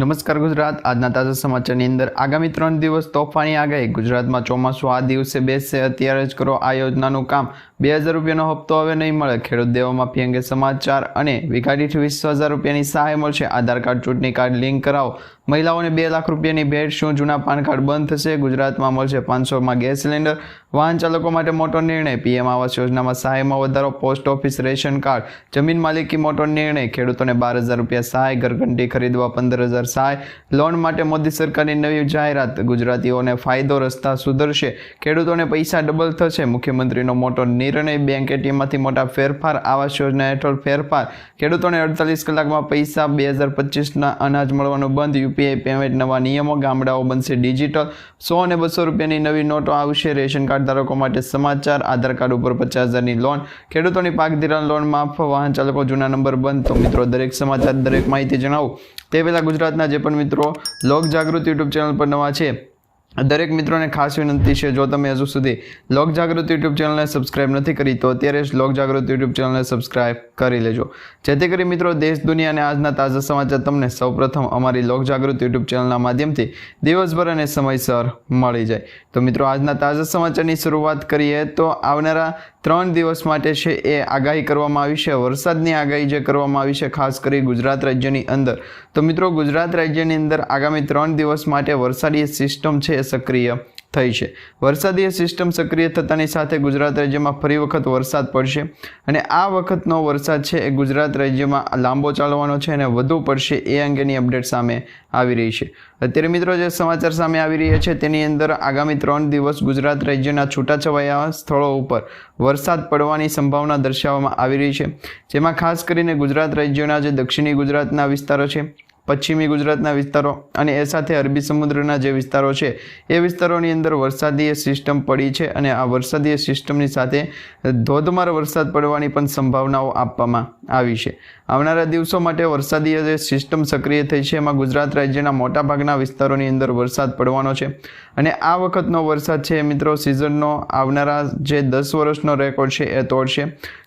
નમસ્કાર ગુજરાત. આજના તાજા સમાચારની અંદર આગામી ત્રણ દિવસ તોફાની આગાહી. ગુજરાતમાં ચોમાસું આ દિવસે બેસશે. અત્યારે જ કરો આ યોજનાનું કામ. બે હજાર રૂપિયાનો હપ્તો હવે નહીં મળે. ખેડૂત દેવા માફી અંગે સમાચાર અને વિઘાડીથી વીસ હજાર રૂપિયાની સહાય મળશે. આધાર કાર્ડ, ચૂંટણી કાર્ડ લિંક કરાવો. મહિલાઓને બે લાખ રૂપિયાની ભેટ શું? જૂના પાન કાર્ડ બંધ થશે. ગુજરાતમાં મળશે પાંચસોમાં ગેસ સિલિન્ડર. વાહન ચાલકો માટે મોટો નિર્ણય. પીએમ આવાસ યોજનામાં સહાયમાં વધારો. Post office ration card. જમીન માલિકી મોટો નિર્ણય. ખેડૂતોને બાર હજાર રૂપિયા સહાય. ઘરઘંટી ખરીદવા પંદર હજાર સહાય લોન માટે મોદી સરકારની નવી જાહેરાત. ગુજરાતીઓને ફાયદો રસ્તા સુધરશે. ખેડૂતોને પૈસા ડબલ થશે. મુખ્યમંત્રીનો મોટો નિર્ણય બેંક એટીએમમાંથી મોટા ફેરફાર આવાસ યોજના હેઠળ ફેરફાર. ખેડૂતોને અડતાલીસ કલાકમાં પૈસા બે હજાર પચીસના અનાજ મળવાનું બંધ. યુપીઆઈ પેમેન્ટ નવા નિયમો. ગામડાઓ બનશે ડિજિટલ. સો અને બસો રૂપિયાની નવી નોટો આવશે. રેશન કાર્ડ ધારકો માટે સમાચાર. આધાર કાર્ડ ઉપર પચાસ હજારની લોન. ખેડૂતોની પાક ધિરાણ લોન માફ. વાહન ચાલકો જૂના નંબર બંધ. તો મિત્રો, દરેક સમાચાર, દરેક માહિતી જણાવો. તે પહેલાં ગુજરાતના જે પણ મિત્રો લોક જાગૃતિ યુટ્યુબ ચેનલ પર નવા છે દરેક મિત્રોને ખાસ વિનંતી છે, જો તમે હજુ સુધી લોક જાગૃતિ યુટ્યુબ ચેનલને સબસ્ક્રાઇબ નથી કરી, તો અત્યારે જ લોક જાગૃતિ યુટ્યુબ ચેનલને સબસ્ક્રાઇબ કરી લેજો. જેથી કરી મિત્રો દેશ, દુનિયા અને આજના તાજા સમાચાર તમને સૌપ્રથમ અમારી લોક જાગૃતિ યુટ્યુબ ચેનલના માધ્યમથી દિવસભર અને સમયસર મળી જાય. તો મિત્રો આજના તાજા સમાચારની શરૂઆત કરીએ, તો આવનારા ત્રણ દિવસ માટે છે એ આગાહી કરવામાં આવી છે, વરસાદની આગાહી જે કરવામાં આવી છે, ખાસ કરી ગુજરાત રાજ્યની અંદર. તો મિત્રો ગુજરાત રાજ્યની અંદર આગામી ત્રણ દિવસ માટે વરસાદી સિસ્ટમ છે સક્રિય થઈ છે. વરસાદીય સિસ્ટમ સક્રિય થતાની સાથે ગુજરાત રાજ્યમાં ફરી વખત વરસાદ પડશે અને આ વખતનો વરસાદ છે એ ગુજરાત રાજ્યમાં લાંબો ચાલવાનો છે અને વધુ પડશે એ અંગેની અપડેટ સામે આવી રહી છે. અત્યારે મિત્રો જે સમાચાર સામે આવી રહ્યા છે તેની અંદર આગામી ત્રણ દિવસ ગુજરાત રાજ્યના છૂટાછવાયા સ્થળો ઉપર વરસાદ પડવાની સંભાવના દર્શાવવામાં આવી રહી છે. જેમાં ખાસ કરીને ગુજરાત રાજ્યના જે દક્ષિણી ગુજરાતના વિસ્તારો છે પશ્ચિમી ગુજરાતના વિસ્તારો અને એ સાથે અરબી સમુદ્રના જે વિસ્તારો છે, એ વિસ્તારોની અંદર વરસાદીય સિસ્ટમ પડી છે અને આ વરસાદીય સિસ્ટમની સાથે ધોધમાર વરસાદ પડવાની પણ સંભાવનાઓ આપવામાં આવી છે. આવનારા દિવસો માટે વરસાદીય જે સિસ્ટમ સક્રિય થઈ છે. એમાં ગુજરાત રાજ્યના મોટાભાગના વિસ્તારોની અંદર વરસાદ પડવાનો છે અને આ વખતનો વરસાદ છે મિત્રો સિઝનનો આવનારા જે દસ વર્ષનો રેકોર્ડ છે એ તોડશે.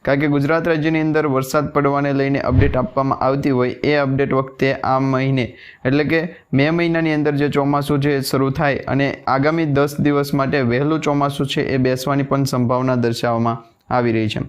કારણ કે ગુજરાત રાજ્યની અંદર વરસાદ પડવાને લઈને અપડેટ આપવામાં આવતી હોય એ અપડેટ વખતે આ મહિને, એટલે કે મે મહિનાની અંદર જે ચોમાસું છે એ શરૂ થાય અને આગામી દસ દિવસ માટે વહેલું ચોમાસું છે એ બેસવાની પણ સંભાવના દર્શાવવામાં આવી રહી છે.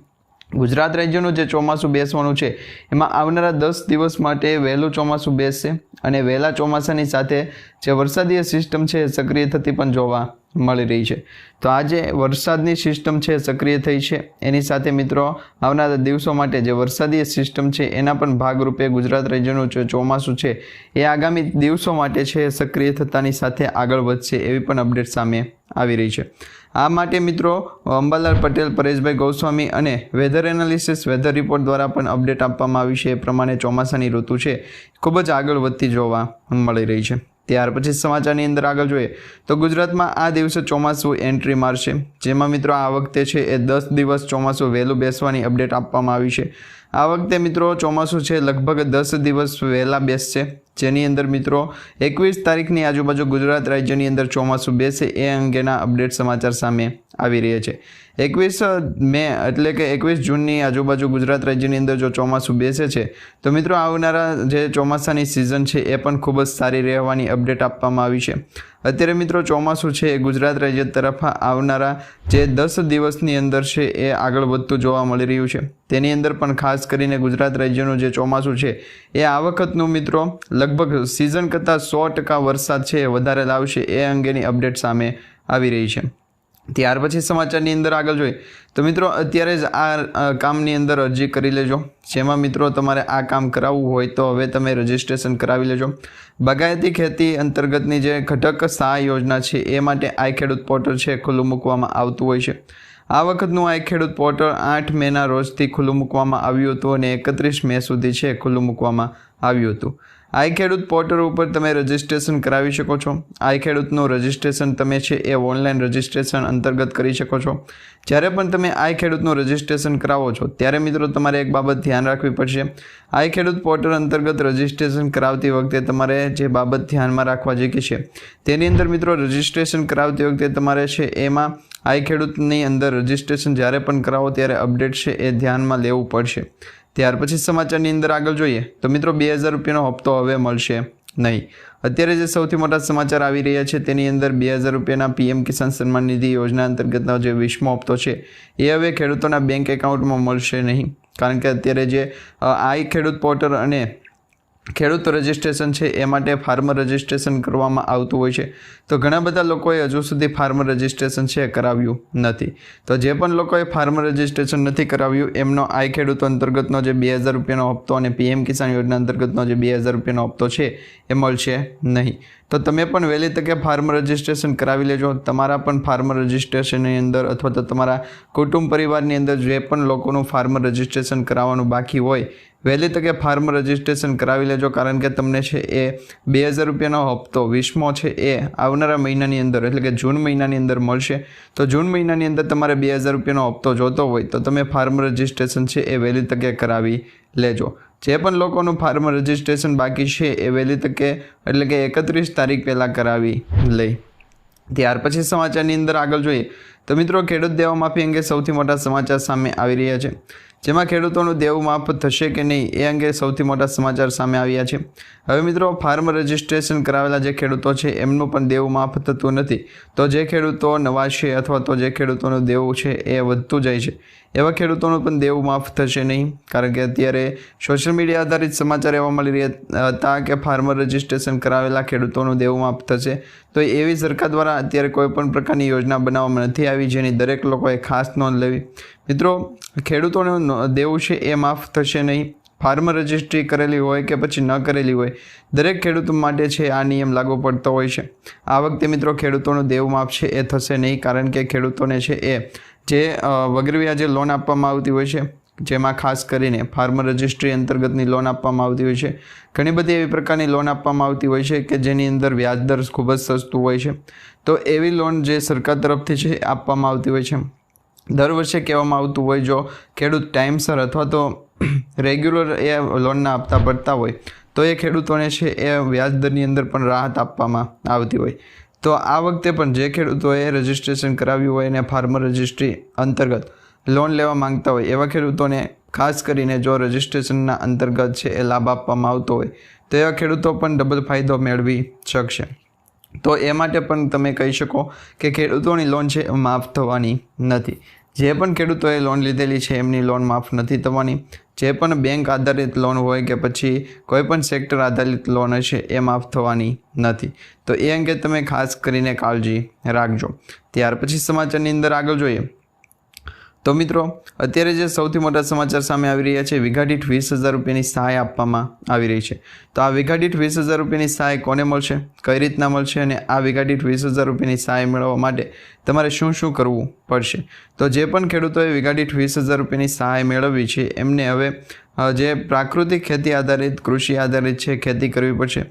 ગુજરાત રાજ્યનું જે ચોમાસું બેસવાનું છે, એમાં આવનારા દસ દિવસ માટે વહેલું ચોમાસું બેસશે અને વહેલા ચોમાસાની સાથે જે વરસાદીય સિસ્ટમ છે એ સક્રિય થતી પણ જોવા મળી રહી છે. તો આજે વરસાદની સિસ્ટમ છે સક્રિય થઈ છે. એની સાથે મિત્રો, આવનારા દિવસો માટે જે વરસાદીય સિસ્ટમ છે એના પણ ભાગરૂપે ગુજરાત રાજ્યનું જે ચોમાસું છે એ આગામી દિવસો માટે છે સક્રિય થતાની સાથે આગળ વધશે એવી પણ અપડેટ સામે આવી રહી છે. આ માટે મિત્રો, અંબાલાલ પટેલ, પરેશભાઈ ગોસ્વામી અને વેધર એનાલિસિસ વેધર રિપોર્ટ દ્વારા પણ અપડેટ આપવામાં આવી છે. એ પ્રમાણે ચોમાસાની ઋતુ છે. ખૂબ જ આગળ વધતી જોવા મળી રહી છે. ત્યાર પછી સમાચારની અંદર આગળ જોઈએ તો ગુજરાતમાં આ દિવસે ચોમાસું એન્ટ્રી મારશે. જેમાં મિત્રો આ વખતે છે એ દસ દિવસ ચોમાસું વહેલું બેસવાની અપડેટ આપવામાં આવી છે. આ વખતે મિત્રો ચોમાસું છે લગભગ દસ દિવસ વહેલા બેસશે. જેની અંદર મિત્રો એકવીસ તારીખની આજુબાજુ ગુજરાત રાજ્યની અંદર ચોમાસું બેસે એ અંગેના અપડેટ સમાચાર સામે. આવી રહ્યા છે. એકવીસ મે એટલે કે એકવીસ જૂનની આજુબાજુ ગુજરાત રાજ્યની અંદર જો ચોમાસું બેસે છે, તો મિત્રો આવનારા જે ચોમાસાની સિઝન છે એ પણ ખૂબ જ સારી રહેવાની અપડેટ આપવામાં આવી છે. અત્યારે મિત્રો ચોમાસું છે એ ગુજરાત રાજ્ય તરફ આવનારા જે દસ દિવસની અંદર છે એ આગળ વધતું જોવા મળી રહ્યું છે. તેની અંદર પણ ખાસ કરીને ગુજરાત રાજ્યનું જે ચોમાસું છે એ આ વખતનું મિત્રો લગભગ સિઝન કરતાં સો ટકા વરસાદ છે એ વધારે લાવશે એ અંગેની અપડેટ સામે આવી રહી છે. ત્યાર પછી સમાચારની અંદર આગળ જોઈએ. તો મિત્રો, અત્યારે જ આ કામની અંદર અરજી કરી લેજો. જેમાં મિત્રો તમારે આ કામ કરાવવું હોય તો હવે તમે રજીસ્ટ્રેશન કરાવી લેજો. બાગાયતી ખેતી અંતર્ગતની જે ઘટક સહાય યોજના છે, એ માટે આ ખેડૂત પોર્ટલ છે, ખુલ્લું મૂકવામાં આવતું હોય છે. આ વખતનું આઈ ખેડૂત પોર્ટલ આઠ મેના રોજથી ખુલ્લું મૂકવામાં આવ્યું હતું અને એકત્રીસ મે સુધી છે ખુલ્લું મૂકવામાં આવ્યું હતું. આઈ ખેડૂત પોર્ટલ ઉપર તમે રજિસ્ટ્રેશન કરાવી શકો છો. આઈ ખેડૂતનું રજિસ્ટ્રેશન તમે છે એ ઓનલાઈન રજિસ્ટ્રેશન અંતર્ગત કરી શકો છો. જ્યારે પણ તમે આઈ ખેડૂતનું રજિસ્ટ્રેશન કરાવો છો, ત્યારે મિત્રો તમારે એક બાબત ધ્યાન રાખવી પડશે. આઈ ખેડૂત પોર્ટલ અંતર્ગત રજિસ્ટ્રેશન કરાવતી વખતે તમારે જે બાબત ધ્યાનમાં રાખવા જેવી છે, તેની અંદર મિત્રો રજિસ્ટ્રેશન કરાવતી વખતે તમારે છે એમાં આઈ ખેડૂતની અંદર રજિસ્ટ્રેશન જ્યારે પણ કરાવો ત્યારે અપડેટ છે એ ધ્યાનમાં લેવું પડશે. ત્યાર પછી સમાચારની અંદર આગળ જોઈએ તો મિત્રો બે હજાર રૂપિયાનો હપ્તો હવે મળશે નહીં. અત્યારે જે સૌથી મોટા સમાચાર આવી રહ્યા છે તેની અંદર બે હજાર રૂપિયાના પીએમ કિસાન સન્માન નિધિ યોજના અંતર્ગતનો જે વીસમો હપ્તો છે એ હવે ખેડૂતોના બેંક એકાઉન્ટમાં મળશે નહીં. કારણ કે અત્યારે જે આઈ ખેડૂત પોર્ટલ અને ખેડૂત રજિસ્ટ્રેશન છે એ માટે ફાર્મર રજિસ્ટ્રેશન કરવામાં આવતું હોય છે. તો ઘણા બધા લોકોએ હજુ સુધી ફાર્મર રજિસ્ટ્રેશન છે કરાવ્યું નથી. તો જે પણ લોકોએ ફાર્મર રજિસ્ટ્રેશન નથી કરાવ્યું, એમનો આઈ ખેડૂત અંતર્ગતનો જે બે હજાર રૂપિયાનો હપ્તો અને પીએમ કિસાન યોજના અંતર્ગતનો જે બે હજાર રૂપિયાનો હપ્તો છે એ મળશે નહીં. તો તમે પણ વહેલી તકે ફાર્મર રજિસ્ટ્રેશન કરાવી લેજો. તમારા પણ ફાર્મર રજિસ્ટ્રેશનની અંદર અથવા તો તમારા કુટુંબ પરિવારની અંદર જે પણ લોકોનું ફાર્મર રજિસ્ટ્રેશન કરાવવાનું બાકી હોય વહેલી તકે ફાર્મ રજિસ્ટ્રેશન કરાવી લેજો, કારણ કે તમને છે એ બે હજાર રૂપિયાનો હપ્તો વીસમો છે એ આવનારા મહિનાની અંદર, એટલે કે જૂન મહિનાની અંદર મળશે. તો જૂન મહિનાની અંદર તમારે બે હજાર રૂપિયાનો હપ્તો જોતો હોય તો તમે ફાર્મ રજિસ્ટ્રેશન છે એ વહેલી તકે કરાવી લેજો. જે પણ લોકોનું ફાર્મ રજિસ્ટ્રેશન બાકી છે એ વહેલી તકે, એટલે કે એકત્રીસ તારીખ પહેલાં કરાવી લઈ ત્યાર પછી સમાચારની અંદર આગળ જોઈએ. તો મિત્રો, ખેડૂત દેવા માફી અંગે સૌથી મોટા સમાચાર સામે આવી રહ્યા છે. જેમાં ખેડૂતોનું દેવું માફ થશે કે નહીં એ અંગે સૌથી મોટા સમાચાર સામે આવ્યા છે. હવે મિત્રો ફાર્મ રજિસ્ટ્રેશન કરાવેલા જે ખેડૂતો છે, એમનું પણ દેવું માફ થતું નથી. તો જે ખેડૂતો નવા છે અથવા તો જે ખેડૂતોનું દેવું છે, એ વધતું જાય છે. એવા ખેડૂતોનું પણ દેવું માફ થશે નહીં, કારણ કે અત્યારે સોશિયલ મીડિયા આધારિત સમાચાર એવા મળી રહ્યા હતા કે ફાર્મર રજિસ્ટ્રેશન કરાવેલા ખેડૂતોનું દેવું માફ થશે. તો એવી સરકાર દ્વારા અત્યારે કોઈ પણ પ્રકારની યોજના બનાવવામાં નથી આવી, જેની દરેક લોકોએ ખાસ નોંધ લેવી. મિત્રો, ખેડૂતોને દેવું છે એ માફ થશે નહીં. ફાર્મર રજિસ્ટ્રી કરેલી હોય કે પછી ન કરેલી હોય, દરેક ખેડૂતો માટે છે આ નિયમ લાગુ પડતો હોય છે. આ વખતે મિત્રો, ખેડૂતોનું દેવું માફ છે એ થશે નહીં, કારણ કે ખેડૂતોને છે એ જે વગર વ્યાજે લોન આપવામાં આવતી હોય છે, જેમાં ખાસ કરીને ફાર્મર રજિસ્ટ્રી અંતર્ગતની લોન આપવામાં આવતી હોય છે, ઘણી બધી એવી પ્રકારની લોન આપવામાં આવતી હોય છે કે જેની અંદર વ્યાજદર ખૂબ જ સસ્તું હોય છે. તો એવી લોન જે સરકાર તરફથી છે આપવામાં આવતી હોય છે. દર વર્ષે કહેવામાં આવતું હોય જો ખેડૂત ટાઈમસર અથવા તો રેગ્યુલર એ લોનના હપ્તા ભરતા હોય, તો એ ખેડૂતોને છે એ વ્યાજદરની અંદર પણ રાહત આપવામાં આવતી હોય. તો આ વખતે પણ જે ખેડૂતોએ રજિસ્ટ્રેશન કરાવ્યું હોય અને ફાર્મર રજિસ્ટ્રી અંતર્ગત લોન લેવા માંગતા હોય, એવા ખેડૂતોને ખાસ કરીને જો રજિસ્ટ્રેશનના અંતર્ગત છે એ લાભ આપવામાં આવતો હોય, તો એવા ખેડૂતો પણ ડબલ ફાયદો મેળવી શકશે. તો એ માટે પણ તમે કહી શકો કે ખેડૂતોની લોન છે માફ થવાની નથી. જે પણ ખેડૂતોએ લોન લીધેલી છે, એમની લોન માફ નથી થવાની. જે પણ બેંક આધારિત લોન હોય કે પછી કોઈ પણ સેક્ટર આધારિત લોન હશે એ માફ થવાની નથી. તો એ અંગે તમે ખાસ કરીને કાળજી રાખજો. ત્યાર પછી સમાચારની અંદર આગળ જોઈએ. તો મિત્રો, અત્યારે જે સૌથી મોટા સમાચાર સામે આવી રહ્યા છે વિઘાડીઠ વીસ હજાર રૂપિયાની સહાય આપવામાં આવી રહી છે. તો આ વિઘાડીઠ વીસ હજાર રૂપિયાની સહાય કોને મળશે? કઈ રીતના મળશે? અને આ વિઘાડીઠ વીસ હજાર રૂપિયાની સહાય મેળવવા માટે તમારે શું શું કરવું પડશે? તો જે પણ ખેડૂતોએ વીઘા વીસ હજાર રૂપિયાની સહાય મેળવવી છે, એમને હવે જે પ્રાકૃતિક ખેતી આધારિત કૃષિ આધારિત છે, ખેતી કરવી પડશે.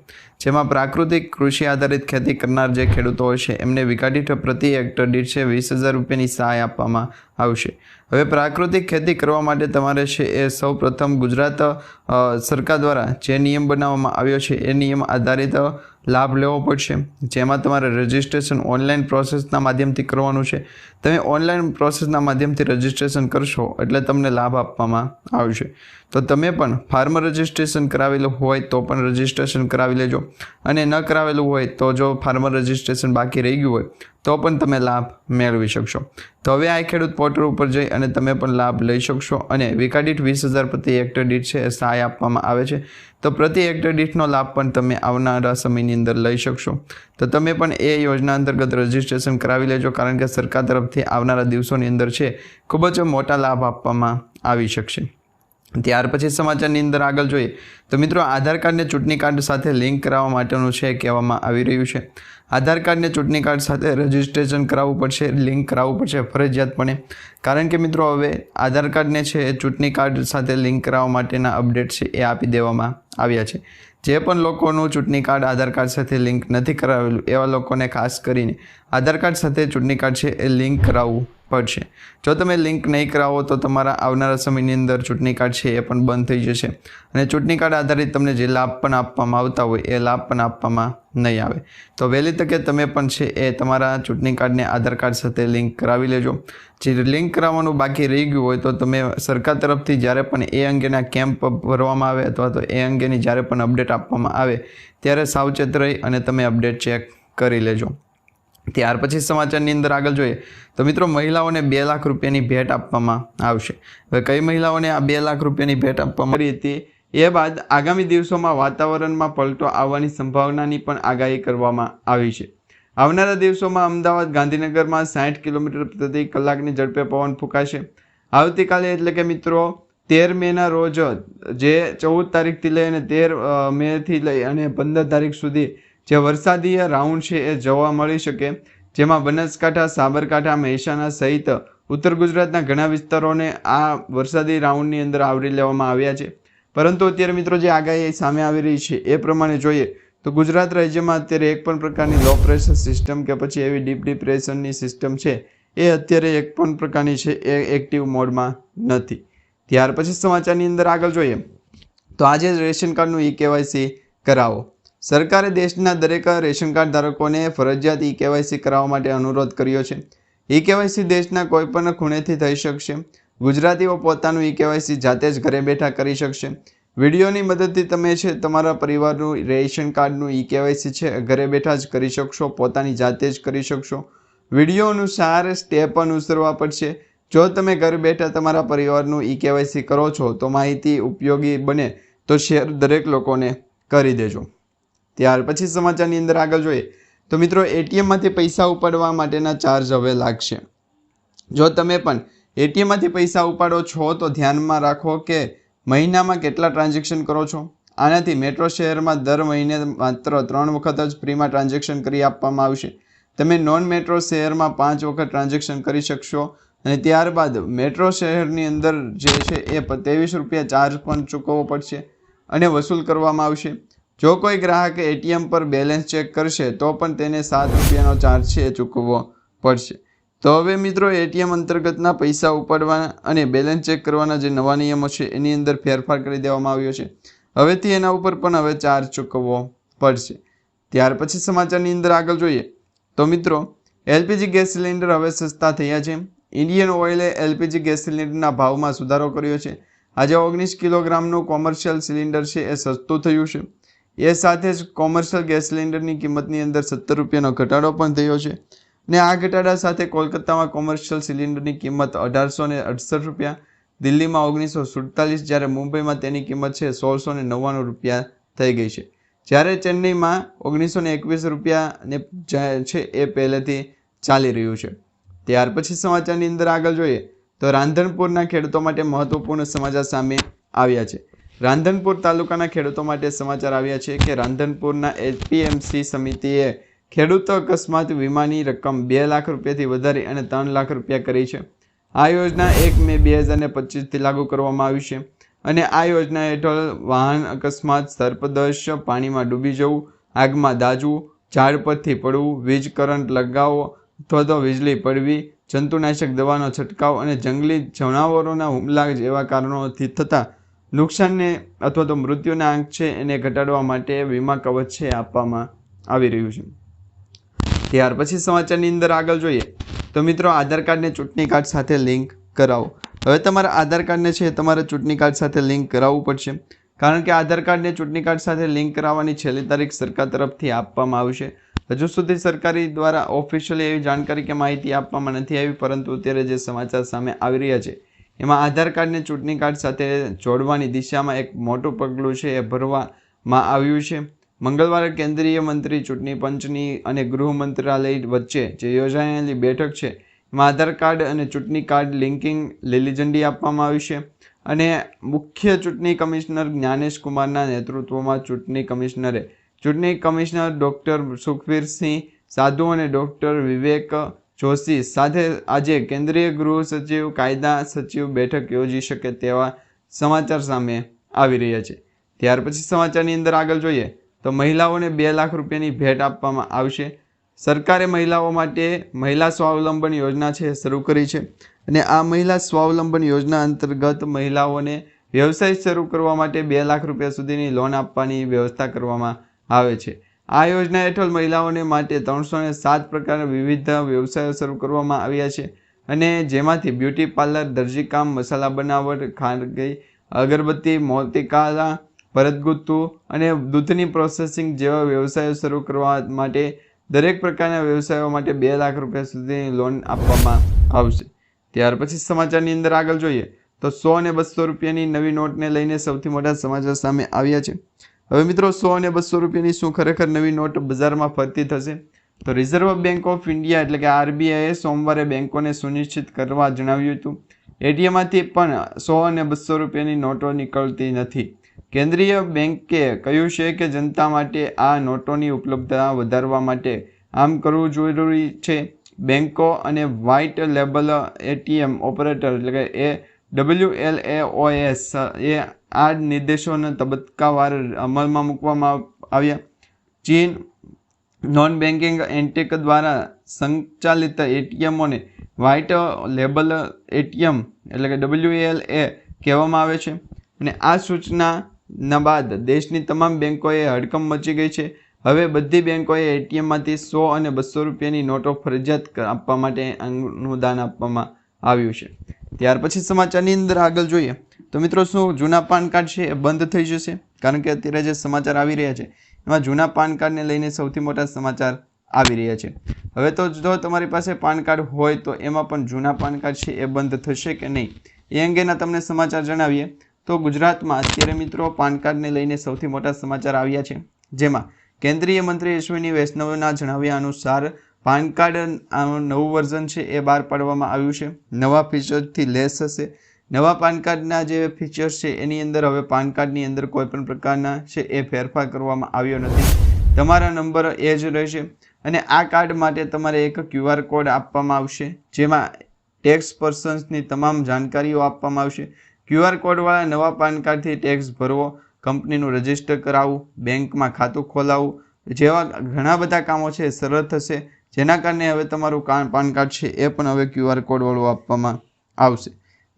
જેમાં પ્રાકૃતિક કૃષિ આધારિત ખેતી કરનાર જે ખેડૂતો હોય છે, એમને વીઘા પ્રતિ હેક્ટર દીઠ છે વીસ હજાર રૂપિયાની સહાય આપવામાં આવશે. હવે પ્રાકૃતિક ખેતી કરવા માટે તમારે છે એ સૌ પ્રથમ ગુજરાત સરકાર દ્વારા જે નિયમ બનાવવામાં આવ્યો છે, એ નિયમ આધારિત લાભ લેવો પડશે. જેમાં તમારે રજિસ્ટ્રેશન ઓનલાઈન પ્રોસેસના માધ્યમથી કરવાનું છે. તમે ઓનલાઈન પ્રોસેસના માધ્યમથી રજિસ્ટ્રેશન કરશો એટલે તમને લાભ આપવામાં આવશે. તો તમે પણ ફાર્મર રજિસ્ટ્રેશન કરાવેલું હોય તો પણ રજિસ્ટ્રેશન કરાવી લેજો. અને ન કરાવેલું હોય તો જો ફાર્મર રજિસ્ટ્રેશન બાકી રહી ગયું હોય તો પણ તમે લાભ મેળવી શકશો. તો હવે આ ખેડૂત પોર્ટલ ઉપર જઈ અને તમે પણ લાભ લઈ શકશો અને દીઠ વીસ હજાર પ્રતિ હેક્ટર દીઠ છે એ સહાય આપવામાં આવે છે. તો પ્રતિ હેક્ટર દીઠનો લાભ પણ તમે આવનારા સમયની અંદર લઈ શકશો. તો તમે પણ એ યોજના અંતર્ગત રજિસ્ટ્રેશન કરાવી લેજો કારણ કે સરકાર તરફથી આવનારા દિવસોની અંદર છે ખૂબ જ મોટા લાભ આપવામાં આવી શકશે. ત્યાર પછી સમાચારની અંદર આગળ જોઈએ તો મિત્રો, આધાર કાર્ડને ચૂંટણી કાર્ડ સાથે લિંક કરાવવા માટેનું છે કહેવામાં આવી રહ્યું છે. આધાર કાર્ડને ચૂંટણી કાર્ડ સાથે રજિસ્ટ્રેશન કરાવવું પડશે, લિંક કરાવવું પડશે ફરજિયાતપણે. કારણ કે મિત્રો, હવે આધાર કાર્ડને છે એ ચૂંટણી કાર્ડ સાથે લિંક કરાવવા માટેના અપડેટ છે એ આપી દેવામાં આવ્યા છે. જે પણ લોકોનું ચૂંટણી કાર્ડ આધાર કાર્ડ સાથે લિંક નથી કરાવેલું, એવા લોકોને ખાસ કરીને આધાર કાર્ડ સાથે ચૂંટણી કાર્ડ છે એ લિંક કરાવવું પડશે. જો તમે લિંક નહીં કરાવો તો તમારા આવનારા સમયની અંદર ચૂંટણી કાર્ડ છે એ પણ બંધ થઈ જશે. અને ચૂંટણી કાર્ડ આધારિત તમને જે લાભ પણ આપવામાં આવતા હોય એ લાભ પણ આપવામાં નહીં આવે. તો વહેલી તકે તમે પણ છે એ તમારા ચૂંટણી કાર્ડને આધાર કાર્ડ સાથે લિંક કરાવી લેજો. જે લિંક કરાવવાનું બાકી રહી ગયું હોય તો તમે સરકાર તરફથી જ્યારે પણ એ અંગેના કેમ્પ ભરવામાં આવે અથવા તો એ અંગેની જ્યારે પણ અપડેટ આપવામાં આવે ત્યારે સાવચેત રહી અને તમે અપડેટ ચેક કરી લેજો. ત્યાર પછી સમાચારની અંદર આગળ જોઈએ તો મિત્રો મહિલાઓને બે લાખ રૂપિયાની ભેટ આપવામાં આવશે. હવે કઈ મહિલાઓને આ બે લાખ રૂપિયાની ભેટ આપવામાં આવી હતી એ બાદ આગામી દિવસોમાં વાતાવરણમાં પલટો આવવાની સંભાવનાની પણ આગાહી કરવામાં આવી છે. આવનારા દિવસોમાં અમદાવાદ ગાંધીનગરમાં સાઠ કિલોમીટર પ્રતિ કલાકની ઝડપે પવન ફૂંકાશે. આવતીકાલે એટલે કે મિત્રો તેર મેના રોજ, જે ચૌદ તારીખથી લઈ અને તેર મેથી લઈ અને પંદર તારીખ સુધી જે વરસાદીય રાઉન્ડ છે એ જોવા મળી શકે. જેમાં બનાસકાંઠા, સાબરકાંઠા, મહેસાણા સહિત ઉત્તર ગુજરાતના ઘણા વિસ્તારોને આ વરસાદી રાઉન્ડની અંદર આવરી લેવામાં આવ્યા છે. પરંતુ અત્યારે મિત્રો જે આગાહી સામે આવી રહી છે એ પ્રમાણે જોઈએ તો ગુજરાત રાજ્યમાં અત્યારે એક પણ પ્રકારની લો પ્રેશર સિસ્ટમ કે પછી એવી ડીપ ડિપ્રેશનની સિસ્ટમ છે એ અત્યારે એક પણ પ્રકારની છે એ એક્ટિવ મોડમાં નથી. ત્યાર પછી સમાચારની અંદર આગળ જોઈએ. તો આજે રેશન કાર્ડનું ઈ કેવાયસી કરાવો. સરકારે દેશના દરેક રેશન કાર્ડ ધારકોને ફરજિયાત ઈ કેવાયસી કરાવવા માટે અનુરોધ કર્યો છે. ઈ કેવાયસી દેશના કોઈપણ ખૂણેથી થઈ શકશે. ગુજરાતીઓ પોતાનું ઈ કેવાયસી જાતે જ ઘરે બેઠા કરી શકશે. વિડીયોની મદદથી તમે છે તમારા પરિવારનું રેશન કાર્ડનું ઈ કેવાયસી છે ઘરે બેઠા જ કરી શકશો, પોતાની જાતે જ કરી શકશો. વીડિયો અનુસાર સ્ટેપ અનુસરવા પડશે. જો તમે ઘર બેઠા તમારા પરિવારનું ઈ કેવાયસી કરો છો તો માહિતી ઉપયોગી બને તો શેર દરેક લોકોને કરી દેજો. ત્યાર પછી સમાચારની અંદર આગળ જોઈએ તો મિત્રો એટીએમમાંથી પૈસા ઉપાડવા માટેના ચાર્જ હવે લાગશે. જો તમે પણ એટીએમમાંથી પૈસા ઉપાડો છો તો ધ્યાનમાં રાખો કે મહિનામાં કેટલા ટ્રાન્ઝેક્શન કરો છો. આનાથી મેટ્રો શહેરમાં દર મહિને માત્ર ત્રણ વખત જ ફ્રીમાં ટ્રાન્ઝેક્શન કરી આપવામાં આવશે. તમે નોન મેટ્રો શહેરમાં પાંચ વખત ટ્રાન્ઝેક્શન કરી શકશો અને ત્યારબાદ મેટ્રો શહેરની અંદર જે છે એ ત્રેવીસ રૂપિયા ચાર્જ પણ ચૂકવવો પડશે અને વસૂલ કરવામાં આવશે. જો કોઈ ગ્રાહક એટીએમ પર બેલેન્સ ચેક કરશે, તો પણ તેને સાત રૂપિયાનો ચાર્જ છે ચૂકવવો પડશે. તો હવે મિત્રો, એટીએમ અંતર્ગતના પૈસા ઉપાડવાના અને બેલેન્સ ચેક કરવાના જે નવા નિયમો છે, એની અંદર ફેરફાર કરી દેવામાં આવ્યો છે. હવેથી એના ઉપર પણ હવે ચાર્જ ચૂકવવો પડશે. ત્યાર પછી સમાચારની અંદર આગળ જોઈએ. તો મિત્રો, એલપીજી ગેસ સિલિન્ડર હવે સસ્તા થયા છે. ઇન્ડિયન ઓઇલે એલપીજી ગેસ સિલિન્ડરના ભાવમાં સુધારો કર્યો છે. આજે ઓગણીસ કિલોગ્રામનું કોમર્શિયલ સિલિન્ડર છે, એ સસ્તું થયું છે. એ સાથે જ કોમર્શિયલ ગેસ સિલિન્ડરની કિંમતની અંદર સત્તર રૂપિયાનો ઘટાડો પણ થયો છે ને આ ઘટાડા સાથે કોલકાતામાં કોમર્શિયલ સિલિન્ડરની કિંમત અઢારસો ને અડસઠ રૂપિયા, દિલ્હીમાં ઓગણીસો સુડતાલીસ જ્યારે મુંબઈમાં તેની કિંમત છે સોળસો ને નવ્વાણું રૂપિયા થઈ ગઈ છે. જ્યારે ચેન્નઈમાં ઓગણીસો ને એકવીસ રૂપિયાને છે એ પહેલેથી ચાલી રહ્યું છે. ત્યાર પછી સમાચારની અંદર આગળ જોઈએ તો રાંધણપુરના ખેડૂતો માટે મહત્વપૂર્ણ સમાચાર સામે આવ્યા છે. રાંધણપુર તાલુકાના ખેડૂતો માટે સમાચાર આવ્યા છે કે રાંધનપુરના એપીએમસી સમિતિએ ખેડૂત અકસ્માત વીમાની રકમ બે લાખ રૂપિયાથી વધારી અને ત્રણ લાખ રૂપિયા કરી છે. આ યોજના એક મે બે હજાર પચીસથી લાગુ કરવામાં આવી છે અને આ યોજના હેઠળ વાહન અકસ્માત, સર્પદંશ, પાણીમાં ડૂબી જવું, આગમાં દાજવું, ઝાડ પરથી પડવું, વીજ કરંટ લગાવવો, અથવા તો વીજળી પડવી, જંતુનાશક દવાનો છંટકાવ અને જંગલી જણાવરોના હુમલા જેવા કારણોથી થતા નુકસાનને અથવા તો મૃત્યુના આંક છે એને ઘટાડવા માટે વીમા કવચ છે આપવામાં આવી રહ્યું છે. ત્યાર પછી સમાચારની અંદર આગળ જોઈએ. તો મિત્રો, આધાર કાર્ડને ચૂંટણી કાર્ડ સાથે લિંક કરાવો. હવે તમારા આધાર કાર્ડને છે તમારે ચૂંટણી કાર્ડ સાથે લિંક કરાવવું પડશે. કારણ કે આધાર કાર્ડને ચૂંટણી કાર્ડ સાથે લિંક કરાવવાની છેલ્લી તારીખ સરકાર તરફથી આપવામાં આવશે હજુ સુધી સરકારી દ્વારા ઓફિશિયલી એવી જાણકારી કે માહિતી આપવામાં નથી આવી, પરંતુ અત્યારે જે સમાચાર સામે આવી રહ્યા છે એમાં આધાર કાર્ડને ચૂંટણી કાર્ડ સાથે જોડવાની દિશામાં એક મોટું પગલું છે એ ભરવામાં આવ્યું છે. મંગળવારે કેન્દ્રીય મંત્રી ચૂંટણી પંચની અને ગૃહ મંત્રાલય વચ્ચે જે યોજાયેલી બેઠક છે, એમાં આધાર કાર્ડ અને ચૂંટણી કાર્ડ લિંકિંગ લીલી ઝંડી આપવામાં આવી છે અને મુખ્ય ચૂંટણી કમિશનર જ્ઞાનેશ કુમારના નેતૃત્વમાં ચૂંટણી કમિશનરે ચૂંટણી કમિશનર ડૉક્ટર સુખવીરસિંહ સાધુ અને ડૉક્ટર વિવેક જોશી. સાથે આજે કેન્દ્રીય ગૃહ સચિવ, કાયદા સચિવ બેઠક યોજી શકે તેવા સમાચાર સામે આવી રહ્યા છે. ત્યાર પછી સમાચારની અંદર આગળ જોઈએ તો મહિલાઓને બે લાખ રૂપિયાની ભેટ આપવામાં આવશે. સરકારે મહિલાઓ માટે મહિલા સ્વાવલંબન યોજના છે, શરૂ કરી છે અને આ મહિલા સ્વાવલંબન યોજના અંતર્ગત મહિલાઓને વ્યવસાય શરૂ કરવા માટે બે લાખ રૂપિયા સુધીની લોન આપવાની વ્યવસ્થા કરવામાં આવે છે. આ યોજના હેઠળ મહિલાઓને માટે ત્રણસો ને સાત પ્રકારના વિવિધ વ્યવસાયો શરૂ કરવામાં આવ્યા છે. અને જેમાંથી બ્યુટી પાર્લર દરજીકામ મસાલા બનાવટ, ખાનગી અગરબત્તી, મોતીકાલા, ભરતગુત્તુ અને દૂધની પ્રોસેસિંગ જેવા વ્યવસાયો શરૂ કરવા માટે દરેક પ્રકારના વ્યવસાયો માટે બે લાખ રૂપિયા સુધીની લોન આપવામાં આવશે. ત્યાર પછી સમાચારની અંદર આગળ જોઈએ તો સો અને બસો રૂપિયાની નવી નોટને લઈને સૌથી મોટા સમાચાર સામે આવ્યા છે. હવે મિત્રો સો અને બસો રૂપિયાની શું ખરેખર નવી નોટ બજારમાં ફરતી થશે? તો રિઝર્વ બેંક ઓફ ઇન્ડિયા એટલે કે આરબીઆઈએ સોમવારે બેંકોને સુનિશ્ચિત કરવા જણાવ્યું હતું. એટીએમમાંથી પણ સો અને બસો રૂપિયાની નોટો નીકળતી નથી. કેન્દ્રીય બેંકે કહ્યું છે કે જનતા માટે આ નોટોની ઉપલબ્ધતા વધારવા માટે આમ કરવું જરૂરી છે. બેંકો અને વ્હાઇટ લેબલ એટીએમ ઓપરેટર એટલે કે એ W L A O S એ આ નિર્દેશોને તબક્કાવાર અમલમાં મૂકવામાં આવ્યા. ચીન નોન બેન્કિંગ એન્ટેક દ્વારા સંચાલિત એટીએમોને વ્હાઇટ લેબલ એટીએમ એટલે કે ડબલ્યુ એલ એ કહેવામાં આવે છે. અને આ સૂચનાના બાદ દેશની તમામ બેંકોએ હડકંપ મચી ગઈ છે. હવે બધી બેંકોએ એટીએમમાંથી સો અને બસો રૂપિયાની નોટો ફરજિયાત આપવા માટે અનુદાન આપવામાં આવ્યું છે. ત્યાર પછી સમાચારની અંદર આગળ જોઈએ તો મિત્રો શું જૂના પાન કાર્ડ છે એ બંધ થઈ જશે? કારણ કે અત્યારે જે સમાચાર આવી રહ્યા છે, એમાં જૂના પાન કાર્ડને લઈને સૌથી મોટા સમાચાર આવી રહ્યા છે. હવે તો જો તમારી પાસે પાન કાર્ડ હોય તો એમાં પણ જૂના પાન કાર્ડ છે એ બંધ થશે કે નહીં? એ અંગેના તમને સમાચાર જણાવીએ. તો ગુજરાતમાં અત્યારે મિત્રો પાન કાર્ડને લઈને સૌથી મોટા સમાચાર આવ્યા છે, જેમાં કેન્દ્રીય મંત્રી અશ્વિની વૈષ્ણવના જણાવ્યા અનુસાર પાન કાર્ડ નવું વર્ઝન છે, એ બહાર પાડવામાં આવ્યું છે. નવા ફીચર્સથી લેસ હશે. નવા પાન કાર્ડના જે ફીચર્સ છે, એની અંદર હવે પાન કાર્ડની અંદર કોઈ પણ પ્રકારના છે, એ ફેરફાર કરવામાં આવ્યો નથી. તમારા નંબર એ જ રહેશે. અને આ કાર્ડ માટે તમારે એક ક્યુઆર કોડ આપવામાં આવશે, જેમાં ટેક્સ પર્સન્સની તમામ જાણકારીઓ આપવામાં આવશે. ક્યુઆર કોડવાળા નવા પાન કાર્ડથી ટેક્સ ભરવો, કંપનીનું રજિસ્ટર કરાવવું, બેંકમાં ખાતું ખોલાવવું, જેવા ઘણા બધા કામો છે સરળ થશે. જેના કારણે હવે તમારું પાન કાર્ડ છે એ પણ હવે ક્યુઆર કોડવાળું આપવામાં આવશે.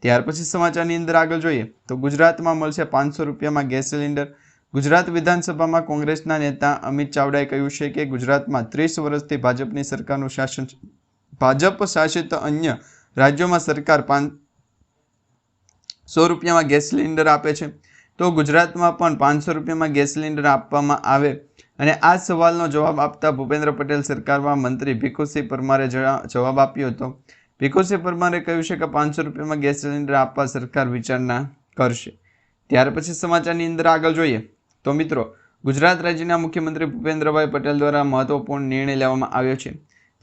ત્યાર પછી સમાચારની અંદર આગળ જોઈએ તો ગુજરાતમાં મળશે પાંચસો રૂપિયામાં ગેસ સિલિન્ડર. ગુજરાત વિધાનસભામાં કોંગ્રેસના નેતા અમિત ચાવડાએ કહ્યું છે કે ગુજરાતમાં ત્રીસ વર્ષથી ભાજપની સરકારનું શાસન ભાજપ શાસિત અન્ય રાજ્યોમાં સરકાર પાંચ સો રૂપિયામાં ગેસ સિલિન્ડર આપે છે. તો ગુજરાતમાં પણ પાંચસો રૂપિયામાં ગેસ સિલિન્ડર આપવામાં આવે અને આ સવાલનો જવાબ આપતા ભૂપેન્દ્ર પટેલ સરકારમાં મંત્રી ભીખુસિંહ પરમારે જવાબ આપ્યો હતો. ભીખુસિંહ પરમારે કહ્યું છે કે પાંચસો રૂપિયામાં ગેસ સિલિન્ડર આપવા સરકાર વિચારણા કરશે. ત્યાર પછી સમાચારની અંદર આગળ જોઈએ. તો મિત્રો, ગુજરાત રાજ્યના મુખ્યમંત્રી ભૂપેન્દ્રભાઈ પટેલ દ્વારા મહત્વપૂર્ણ નિર્ણય લેવામાં આવ્યો છે.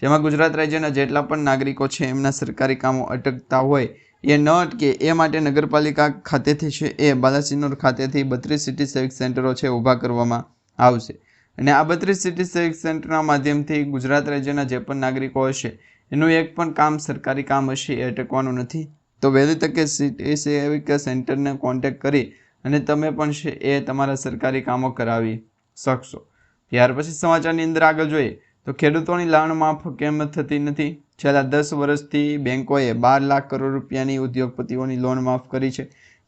જેમાં ગુજરાત રાજ્યના જેટલા પણ નાગરિકો છે, એમના સરકારી કામો અટકતા હોય, એ ન અટકે એ માટે નગરપાલિકા ખાતેથી છે, એ બાલાસિનોર ખાતેથી બત્રીસ સિટી સેવિક સેન્ટરો છે, ઊભા કરવામાં આવશે. અને આ બત્રીસ સિટી સેવિક સેન્ટરના માધ્યમથી ગુજરાત રાજ્યના જે પણ નાગરિકો હશે, એનું એક પણ કામ સરકારી કામ હશે એ અટકવાનું નથી. તો વહેલી તકે સિટી સેવિક સેન્ટરને કોન્ટેક્ટ કરી અને તમે પણ છે એ તમારા સરકારી કામો કરાવી શકશો. ત્યાર પછી સમાચારની અંદર આગળ જોઈએ, તો ખેડૂતોની લાણ માફ કેમ થતી નથી? છેલ્લા દસ વર્ષથી બેંકોએ બાર લાખ કરોડ રૂપિયાની ઉદ્યોગપતિઓની લોન માફ કરી છે.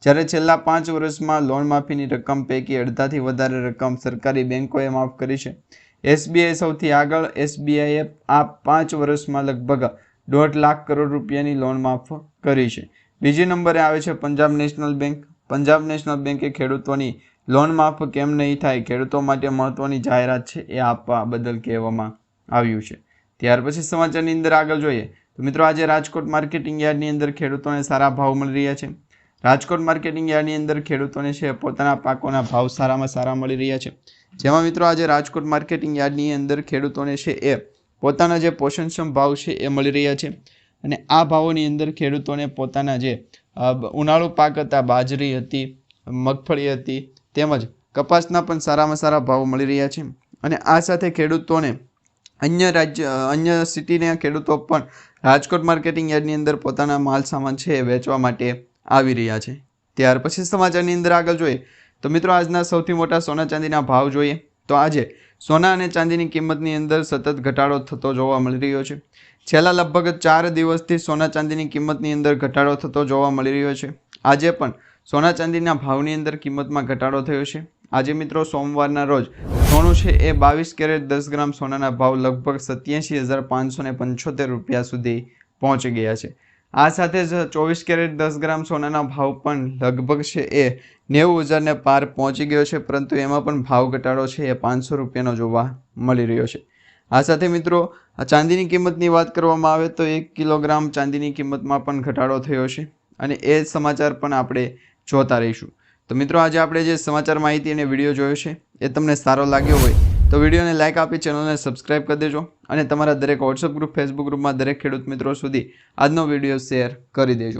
જ્યારે છેલ્લા પાંચ વર્ષમાં લોન માફીની રકમ પૈકી અડધાથી વધારે રકમ સરકારી બેંકોએ માફ કરી છે. એસબીઆઈ સૌથી આગળ, એસબીઆઈએ આ પાંચ વર્ષમાં લગભગ દોઢ લાખ કરોડ રૂપિયાની લોન માફ કરી છે. બીજી નંબરે આવે છે Punjab national bank. Punjab national બેંકે ખેડૂતોની લોન માફ કેમ નહીં થાય, ખેડૂતો માટે મહત્વની જાહેરાત છે એ આપવા બદલ કહેવામાં આવ્યું છે. ત્યાર પછી સમાચારની અંદર આગળ જોઈએ. તો મિત્રો, આજે રાજકોટ માર્કેટિંગ યાર્ડની અંદર ખેડૂતોને સારા ભાવ મળી રહ્યા છે. રાજકોટ માર્કેટિંગ યાર્ડની અંદર ખેડૂતોને છે પોતાના પાકોના ભાવ સારામાં સારા મળી રહ્યા છે. જેમાં મિત્રો આજે રાજકોટ માર્કેટિંગ યાર્ડની અંદર ખેડૂતોને છે એ પોતાના જે પોષણક્ષમ ભાવ છે એ મળી રહ્યા છે. અને આ ભાવોની અંદર ખેડૂતોને પોતાના જે ઉનાળુ પાક હતા, બાજરી હતી, મગફળી હતી, તેમજ કપાસના પણ સારામાં સારા ભાવ મળી રહ્યા છે. અને આ સાથે ખેડૂતોને અન્ય રાજ્ય અન્ય સિટીના ખેડૂતો પણ રાજકોટ માર્કેટિંગ યાર્ડની અંદર પોતાના માલ સામાન છે વેચવા માટે આવી રહ્યા છે. ત્યાર પછી સમાચારની અંદર આગળ જોઈએ તો મિત્રો આજના સૌથી મોટા સોના ચાંદીના ભાવ જોઈએ તો આજે સોના અને ચાંદીની કિંમતની અંદર સતત ઘટાડો થતો જોવા મળી રહ્યો છે. છેલ્લા લગભગ ચાર દિવસથી સોના ચાંદીની કિંમતની અંદર ઘટાડો થતો જોવા મળી રહ્યો છે. આજે પણ સોના ચાંદીના ભાવની અંદર કિંમતમાં ઘટાડો થયો છે. આજે મિત્રો સોમવારના રોજ સોનું છે એ બાવીસ કેરેટ દસ ગ્રામ સોનાના ભાવ લગભગ સત્યાસી હજાર પાંચસો ને પંચોતેર રૂપિયા સુધી પહોંચી ગયા છે. આ સાથે જ ચોવીસ કેરેટ દસ ગ્રામ સોનાના ભાવ પણ લગભગ છે એ. નેવું હજારને પાર પહોંચી ગયો છે, પરંતુ એમાં પણ ભાવ ઘટાડો છે એ પાંચસો રૂપિયાનો જોવા મળી રહ્યો છે. આ સાથે મિત્રો ચાંદીની કિંમતની વાત કરવામાં આવે તો એક કિલોગ્રામ ચાંદીની કિંમતમાં પણ ઘટાડો થયો છે અને એ સમાચાર પણ આપણે જોતા રહીશું. તો મિત્રો, આજે આપણે જે સમાચાર માહિતી અને વીડિયો જોયો છે, એ તમને સારો લાગ્યો હોય તો વિડીયોને લાઇક આપી ચેનલને સબસ્ક્રાઇબ કરી દેજો અને તમારા દરેક વોટ્સઅપ ગ્રુપ ફેસબુક ગ્રુપમાં દરેક ખેડૂત મિત્રો સુધી આજનો વીડિયો શેર કરી દેજો.